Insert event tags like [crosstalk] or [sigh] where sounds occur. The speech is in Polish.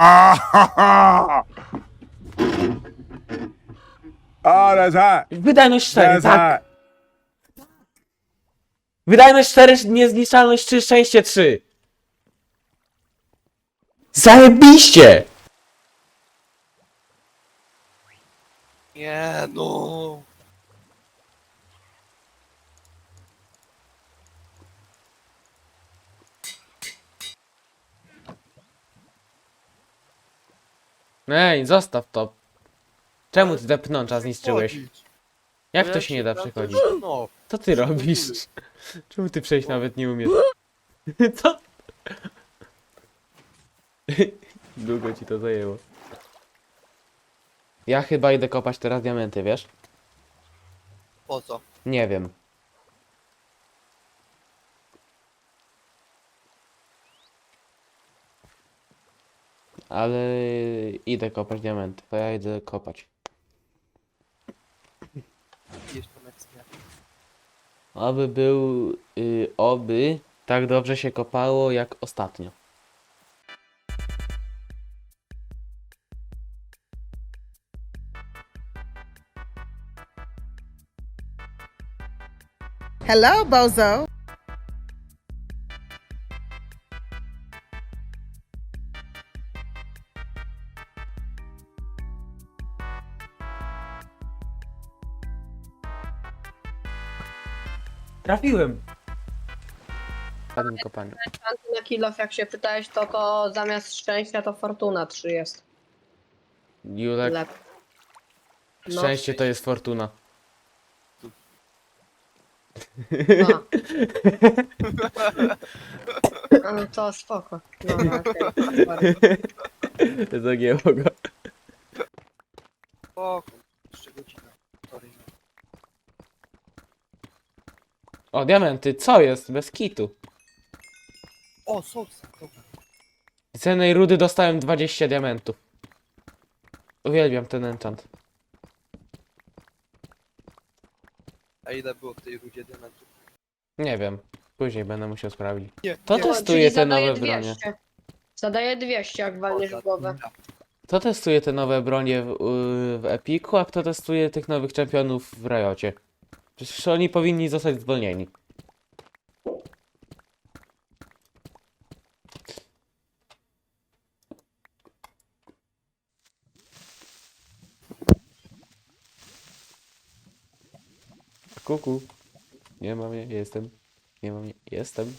Ahaha! Ale tak! Wydajność 4, Ale tak. Wydajność 4, niezniszczalność 3, szczęście 3. Zajebiście! Nie, no. Ej, zostaw to. Czemu ty te pnącza zniszczyłeś? Chodzić. Jak No to się nie da przechodzić? No. Co ty robisz? Czemu ty przejść nawet nie umiesz? [laughs] Co? [laughs] Długo ci to zajęło. Ja chyba idę kopać teraz diamenty, wiesz? Po co? Nie wiem. Ale idę kopać diamenty, to ja idę kopać. Śmiech. Oby był, y, oby tak dobrze się kopało jak ostatnio. Hello, Bozo. Trafiłem! W tym kopaniu. Na kilof, jak się pytałeś, to to zamiast szczęścia to fortuna 3 jest. Julek, Lep. No, szczęście to jest fortuna. no. No [laughs] to spoko. No, no, okej, super. [laughs] Zagięło go. O, jeszcze godzina. O, diamenty, co jest? Bez kitu. O. Dobra. Z jednej rudy dostałem 20 diamentów. Uwielbiam ten enchant. A ile było w tej rudzie diamentów? Nie wiem. Później będę musiał sprawdzić. Nie, To nie. czyli te zadaje nowe bronie. 200. Zadaje 200, jak walniesz w głowę. Kto testuje te nowe bronie w, y, w Epiku, a kto testuje tych nowych czempionów w Riocie? Przecież oni powinni zostać zwolnieni. Kuku. Nie mam je, jestem. Nie mam je, jestem.